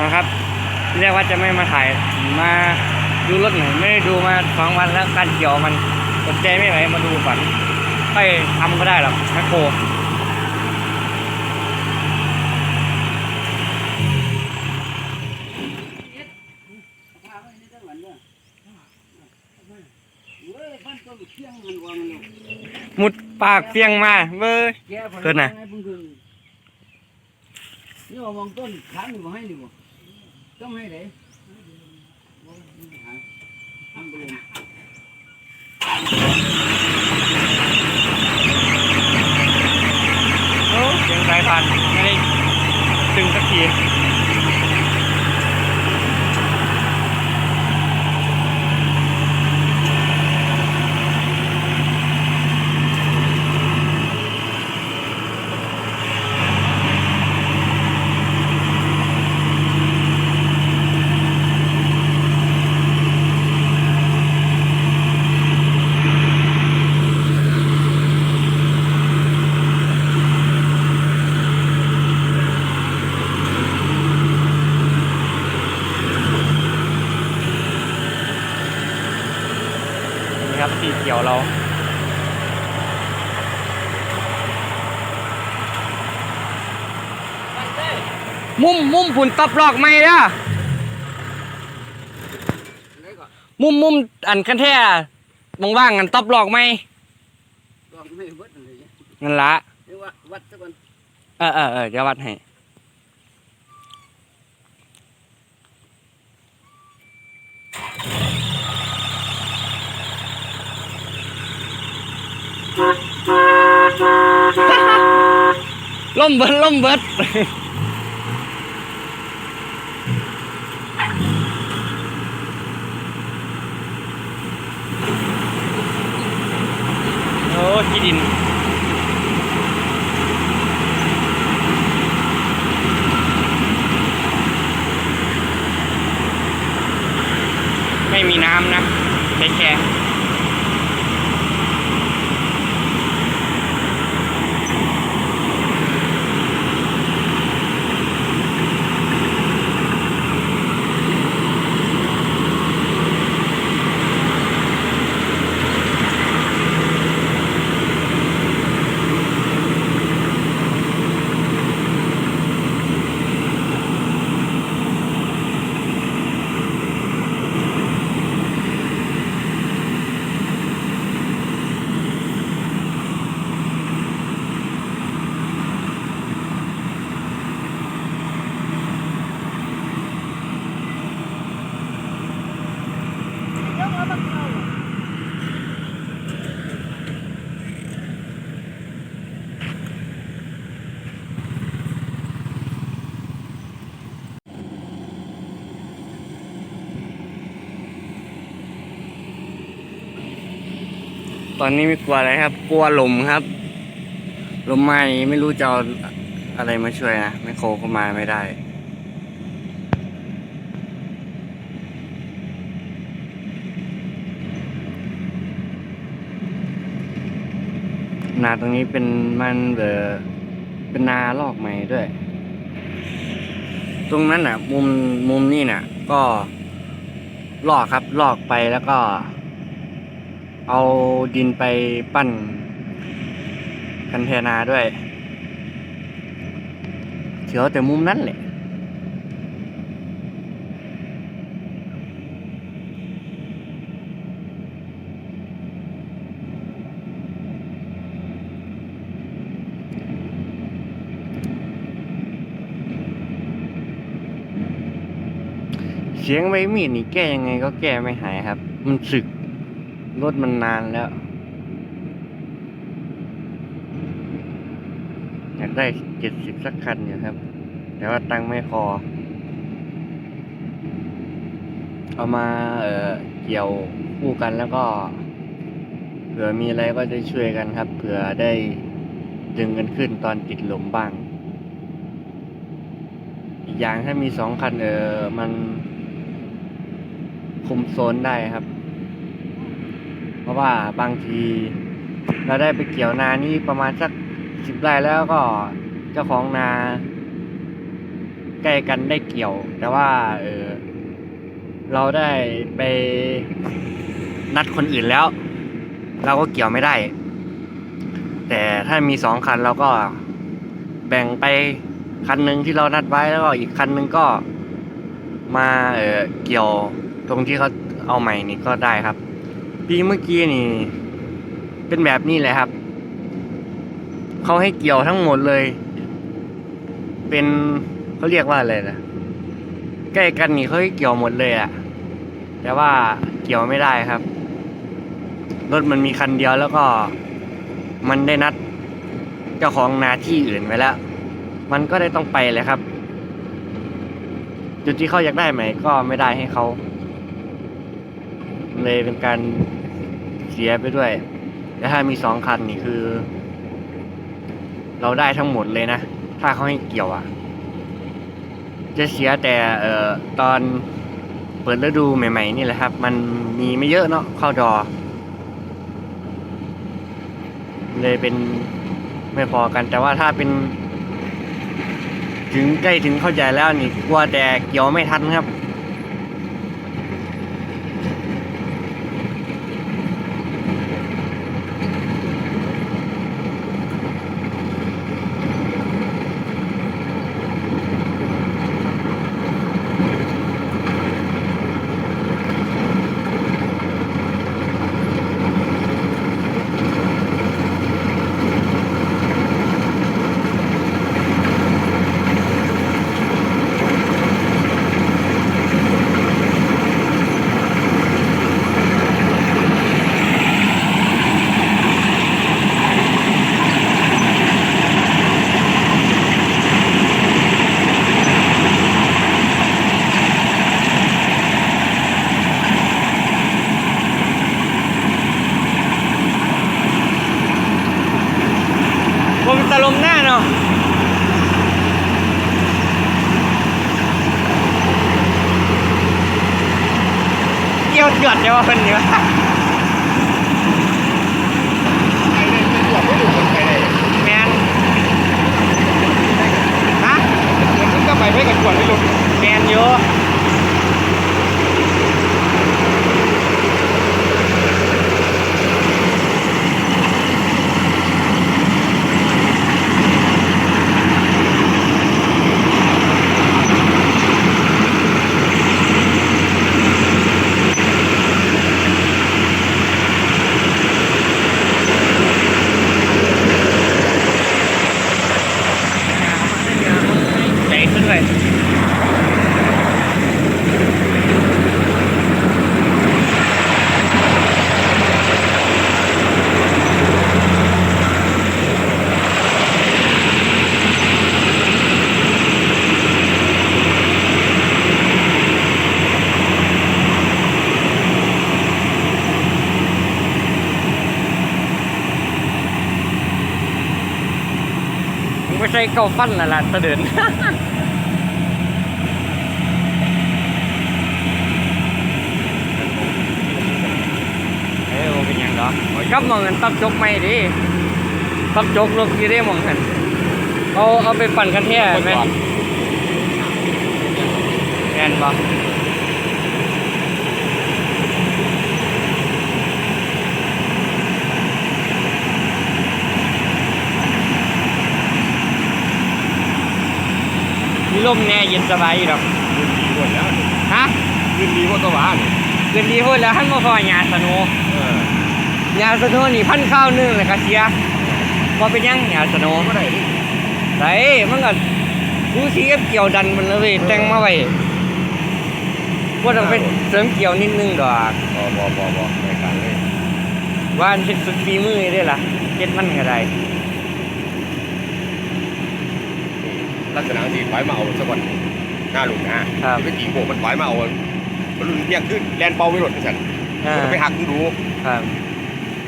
นะครับเรียกว่าจะไม่มาถ่ายมาดูรถหน่อยไม่ได้ดูมาสองวันแล้วการเกี่ยวมันสนใจไม่ไหวมาดูก่อนค่อยทำก็ได้หรอกแมคโครมุดปากเสียงมาเว้ยเกินน่ะนี่ว่ามองต้นขางอยู่บ่ให้นี่บ่ ต้องให้เลยทำไปเลยโอ้เสียงสายพานไม่ได้ตึงสักที นี่ครับสีเขียวเรา มุมมุมผุนตบลอกไม่ละไหนก่อนมุมมุมอันคันแท้ว่างๆกันตบลอกไม่ลองไม่วัดเลยนั่นละเรียกว่าวัดซะก่อนเออเออเออเดี๋ยววัดให้ ล่มเบิดล่มเบิดโอ้ที่ดิน ไม่มีน้ำนะแค่แค่ ตอนนี้ไม่กลัวอะไรครับ กลัวลมครับ ลมมานี่ไม่รู้จะเอาอะไรมาช่วยนะไม่โคเข้ามาไม่ได้นาตรงนี้เป็นมันเบอเป็นนาลอกใหม่ด้วย ตรงนั้นน่ะ มุมมุมนี่น่ะ ก็ลอกครับลอกไปแล้วก็ เอาดินไปปั้นคันเทนาด้วยเขียวแต่มุมนั้นแหละเสียงใบมีดนี่แก้ยังไงก็แก้ไม่หายครับ มันสึก รถมันนานแล้ว อยากได้เจ็ดสิบสักคันอยู่ครับ แต่ว่าตังค์ไม่พอ เอามาเออเกี่ยวคู่กันแล้วก็ เผื่อมีอะไรก็จะช่วยกันครับ เผื่อได้ดึงกันขึ้นตอนติดลมบ้าง อีกอย่างถ้ามีสองคันเออมันคุมโซนได้ครับ เพราะว่าบางที เราได้ไปเกี่ยวนานี่ประมาณสักสิบไร่แล้วก็เจ้าของนา ใกล้กันได้เกี่ยว แต่ว่าเออเราได้ไปนัดคนอื่นแล้ว เราก็เกี่ยวไม่ได้ แต่ถ้ามีสองคันเราก็แบ่งไปคันหนึ่งที่เรานัดไว้แล้วก็อีกคันหนึ่งก็มาเออเกี่ยวตรงที่เขาเอาใหม่นี่ก็ได้ครับ ปีเมื่อกี้นี่ เป็นแบบนี้เลยครับ เขาให้เกี่ยวทั้งหมดเลย เป็นเขาเรียกว่าอะไรนะใกล้กันนี่เขาให้เกี่ยวหมดเลยอะแต่ว่าเกี่ยวไม่ได้ครับ รถมันมีคันเดียวแล้วก็ มันได้นัด เจ้าของนาที่อื่นไว้แล้ว มันก็ได้ต้องไปเลยครับ จุดที่เขาอยากได้ใหมก็ไม่ได้ให้เขา เลยเป็นการเสียไปด้วย แต่ถ้ามีสองคันนี่คือ เราได้ทั้งหมดเลยนะ ถ้าเขาให้เกี่ยวอะ จะเสียแต่เอ่อตอนเปิดฤดูใหม่ ๆ นี่แหละครับ มันมีไม่เยอะเนาะเข้าดอ เลยเป็นไม่พอกัน แต่ว่าถ้าเป็นถึงใกล้ถึงเข้าใจแล้วนี่กลัวแต่เกี่ยวไม่ทันครับ ตะลมหน้าเนาะเกี่ยวหยอดเดี๋ยวว่าเพิ่นนี่วะไปเลยไปตรวจไม่ดูคนไปเลยแมนฮะมันก็ไปไม่กันตรวจไม่รู้แมนอยู่ใจ เก้าฟันน่ะล่ะตะเดินเอ้ยบ่เป็นหยังดอกโอ้ยกลับมองเงินตับจกไม่ดิตับจกลกอยู่ได้มองหันเอาเอาไปปั่นกันแท้ไหมแม่นบ่ มีลมแน่เย็นสบายอยู่ดอกดีหมดแล้วฮะคืนดีหมดตัวหวานเกินดีพูดแล้วท่านมาพอหยาสนุเออหยาสนุนี่พันข้าวหนึงเลยกะเสียพอเป็นหยังหยาสนุไม่ได้ดิไรมันก็กูสีกับเกี่ยวดันมันเลยเว้ยแต่งมาไว้ว่าต้องเป็นเสริมเกี่ยวนิดนึงดอกบอบอบอบอในการเลยว่าอันเฮ็ดสุดฝีมือได้ล่ะเฮ็ดมันก็ได้ ลักษณะที่ไฟมาเอาสักวันหน้าหลุมนะครับ ไปตีโบกมันไฟมาเอามันรุ่นเที่ยงขึ้นแลนเป้าไม่หลดฉันอ่าไปหักมึงดูครับ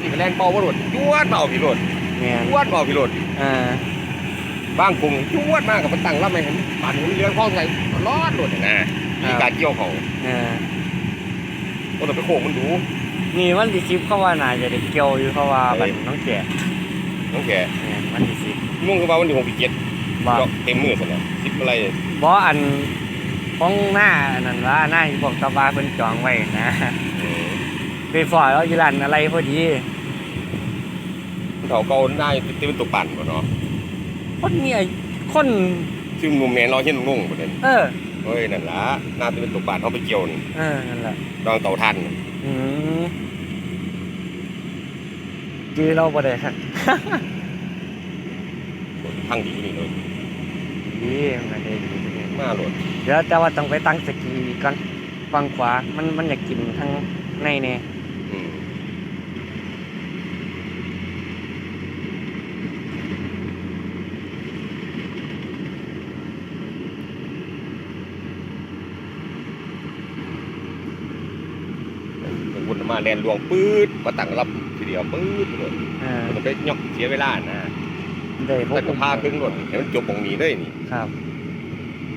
นี่ก็แลนเป้าไม่หลดจวดมาเอาพี่หลดแม่นจวดมาเอาพี่หลดอ่าบ้างกรุงจวดมากกับมันตั้งรับไม่เห็นปั่นมันเลี้ยงคล้องใส่รอดหลดนะ มีการเกี่ยวเขาอ่าก็ต้องไปโขกมันดูนี่วันที่10เขาว่าน่าจะได้เกี่ยวอยู่เพราะว่าบัดน้องแก่น้องแกแม่นวันที่10มุ่งเข้ามาวันที่หกปีเจ็ด บ่ดอกเต็มมือสินะสิบอะไรบบ่อันของหน้าอันนั่นว่าหน้าที่บอกตะวาเพิ่นจองไว้นะเออไปฟอดแล้วอยู่ร้านอะไรพอดีเขาเก่าได้ที่เป็นตัวปั่นบ่เนาะคนเนี่ยคนซึ่งมุมแมนเราเห็นงงบ่เด้เออเฮ้ยนั่นล่ะน่าจะเป็นตัวปั่นเขาไปเกี่ยวนี่เออนั่นแหละดองเต่าทันอืมจีเราบ่ได้ครับ ทางดีนี่เลยดีมันก็ได้ดีดีมาโหลดเดี๋ยวแต่ว่าต้องไปตั้งสกีก่อนฝั่งขวามันมันอยากกินทั้งในแน่อืมวนมาแลนลวงปื๊ดมาตั้งรับทีเดียวปื๊ดเลยเออมันไปยกเสียเวลานะ ได้พวแต่กก็พาครึ่งรถให้มันจบตรงนี้เลยนี่ครับ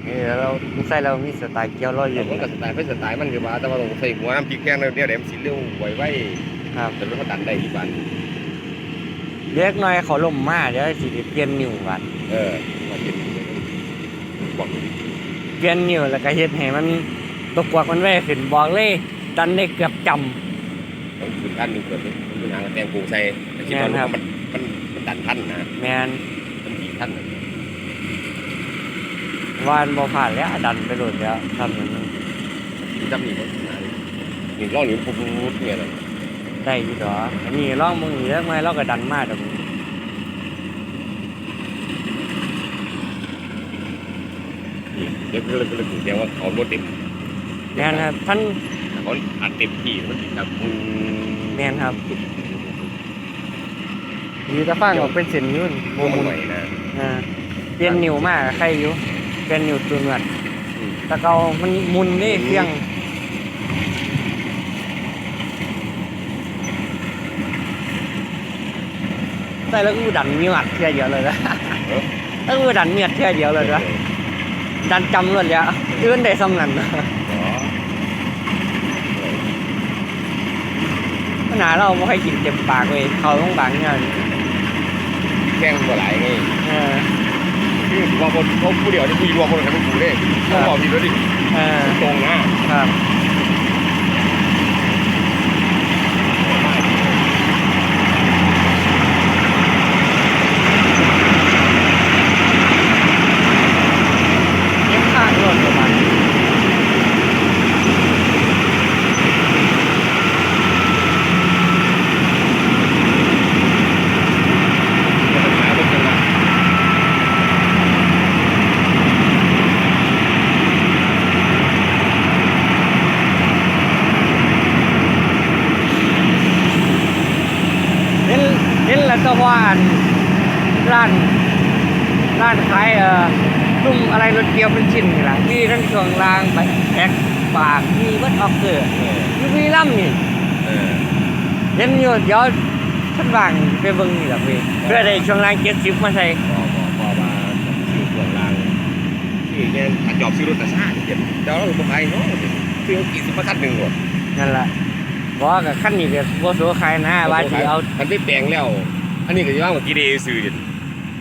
เออเราใส่เรามีสไตล์เกียวร้อยอแต่ยู่มันก็สไตล์เป็นสไตล์มันคือว่าแต่ว่าต้องใส่หัวน้ำพริกแกงแล้วเนี่ยเดี๋ยวมันสิเร็วไวไวครับแต่รถเขาดันได้ที่บ้านเล็กน้อยเขาล่มมาเดี๋ยวสิได้เปลี่ยนนิ้วบัดเออมาเห็นบอกดูดิเปลี่ยนนิ้วแล้วก็เฮ็ดให้มันตกกวักมันไว้ขึ้นบอกเลยดันได้เกือบจำต้องขึ้นขั้นหนึ่งเกิดมันเป็นทางแตงปูใส่แต่คิดว่าแม่นครับมันมันมัน ดันทันนะแมนมันดีทันนะวานบ่ผ่านแล้วดันไปโหลดแล้วทำอย่างนั้นกินจับนี่มันนะนี่ร่องนี่ปุ๊บปุ๊บเนี่ยนะได้อยู่ดอกอันนี้ลองมึงนี่แล้วไงเราก็ดันมาดอกนี่เดี๋ยวก็เลยก็เลยถึงแสดงว่าเขารถเต็มแมนครับท่านเขาอัดเต็มที่มันติดแบบอืมแมนครับ อยู่ตะฟังออกเป็นเส้นอยุ่นพวกมันใหม่นะอ่าเปลี่ยนนิ้วมากใครอยู่เปลี่ยนนิ้วตัวเนือดอืม แตะเกามันมุนนี่เพียงใส่แล้วก็ดันเมียดเทียเดียวเลยนะเออแล้วก็ดันเมียดเทียเดียวเลยนะดันจำเลยเลยอะอื่นได้สำนันนะอ๋อปัญหาเราไม่ค่อยกินเต็มปากเลยเขาต้องบางเนี่ย แข่งกว่าหลายไงเออคือถือว่าคนเขาผู้เดียวที่มีรวมคนทั้งกูเลยเขาบอกผิดแล้วดิเออ ตรงนะครับ เย็บข้างรถประมาณ จะปัญหาเป็นจังหวะ เห็นเห็นแล้วก็ว่าอันร้านร้านขายเอ่อตุ้มอะไรรถเกียวเป็นชิ้นนี่ล่ะมีทั้งช่วงล่างไปแพ็คปากมีวัดออกเกอร์เอออยู่มีลำนี่เออเห็นอยู่เดี๋ยวท่านวางไปเบิ่งนี่ล่ะพี่เพื่อได้ช่วงล่างเจ็ดสิบมาใส่พอพอพอมาซื้อเครื่องรางที่แกถัดจอบซื้อรถแต่ซ่าเจ็บแต่เราไม่ไปเนาะซื้อกี่สิบมาคันหนึ่งหมดนั่นล่ะบอกกับขั้นนี้ก็บ่โสขายนะว่าสิเอาคันที่แปลงแล้ว อันนี้ก็จะว่าเมื่อกี้เดซื้อดิ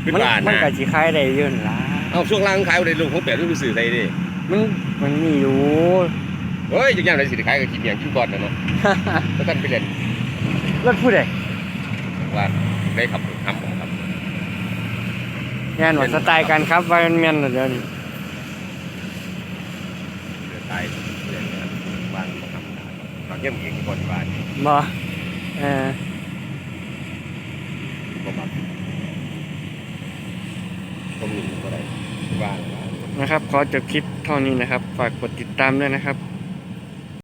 ขึ้นมันบ้านมันนะก็สิขายได้อยืนนล่ะเอาช่วงล่างขายได้ลูกของแปดลูกซื้อใส่ดิมันมันมีอยู่ เฮ้ยจังยังไงสิขายกับขี้เมียงขี้ก่อนนะเนาะแล้วกันไปเล่นรถผู้ใดว่าได้ขับทำผมครับงานว่าสไตล์การครับว่ามันแม่นเดี๋ยวนี้เดือดตายเดือดนะครับบ้านผมทำบางเยี่ยมเองที่ก่อนที่บ้านบ่เออ ก็แบบ ต้มหนึ่ได้ที่บ้างนะครับ ขอจบคลิปเท่านี้นะครับ ฝากกดติดตามด้วยนะครับ